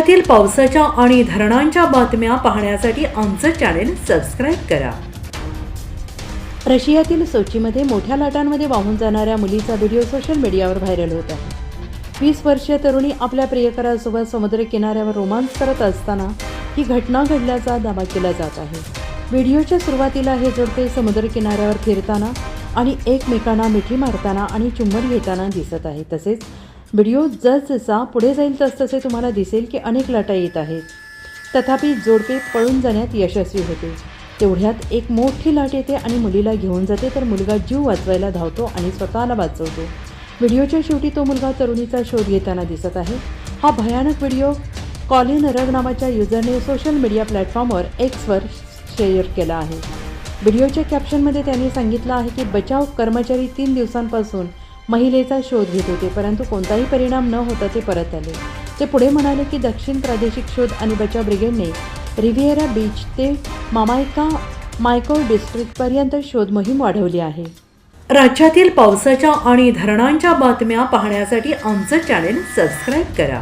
राज्यातील पावसाच्या आणि धरणांच्या बातम्या पाहण्यासाठी आमचं चॅनेल सबस्क्राईब करा. रशियातील सोचीमध्ये मोठ्या लाटांमध्ये वाहून जाणाऱ्या मुलीचा व्हिडिओ सोशल मीडियावर व्हायरल होत आहे. वीस वर्षीय तरुणी आपल्या प्रियकरासोबत समुद्र किनाऱ्यावर रोमांस करत असताना ही घटना घडल्याचा दावा केला जात आहे. व्हिडिओच्या सुरुवातीला हे जोडपे समुद्र किनाऱ्यावर फिरताना आणि एकमेकांना मिठी मारताना आणि चुंबन घेताना दिसत आहे. तसेच व्हिडिओ जसजसा पुढे जाईल तसतसे तुम्हाला दिसेल की अनेक लाटा येत आहेत. तथापि जोडपे पळून जाण्यात यशस्वी होते. तेवढ्यात एक मोठी लाट येते आणि मुलीला घेऊन जाते तर मुलगा जीव वाचवायला धावतो आणि स्वतःला वाचवतो. व्हिडिओच्या शेवटी तो मुलगा तरुणीचा शोध घेताना दिसत आहे. हा भयानक व्हिडिओ कॉलिन रग नावाच्या युजरने सोशल मीडिया प्लॅटफॉर्मवर एक्सवर शेअर केला आहे. व्हिडिओच्या कॅप्शनमध्ये त्यांनी सांगितलं आहे की बचाव कर्मचारी तीन दिवसांपासून महिलेचा शोध घेत होते परंतु कोणताही परिणाम न होता ते परत आले. ते पुढे म्हणाले की दक्षिण प्रादेशिक शोध आणि बचाव ब्रिगेडने रिव्हिएरा बीच ते मामायका मायको डिस्ट्रिक्टपर्यंत शोध मोहीम वाढवली आहे. राज्यातील पावसाच्या आणि धरणांच्या बातम्या पाहण्यासाठी आमचं चॅनेल सबस्क्राईब करा.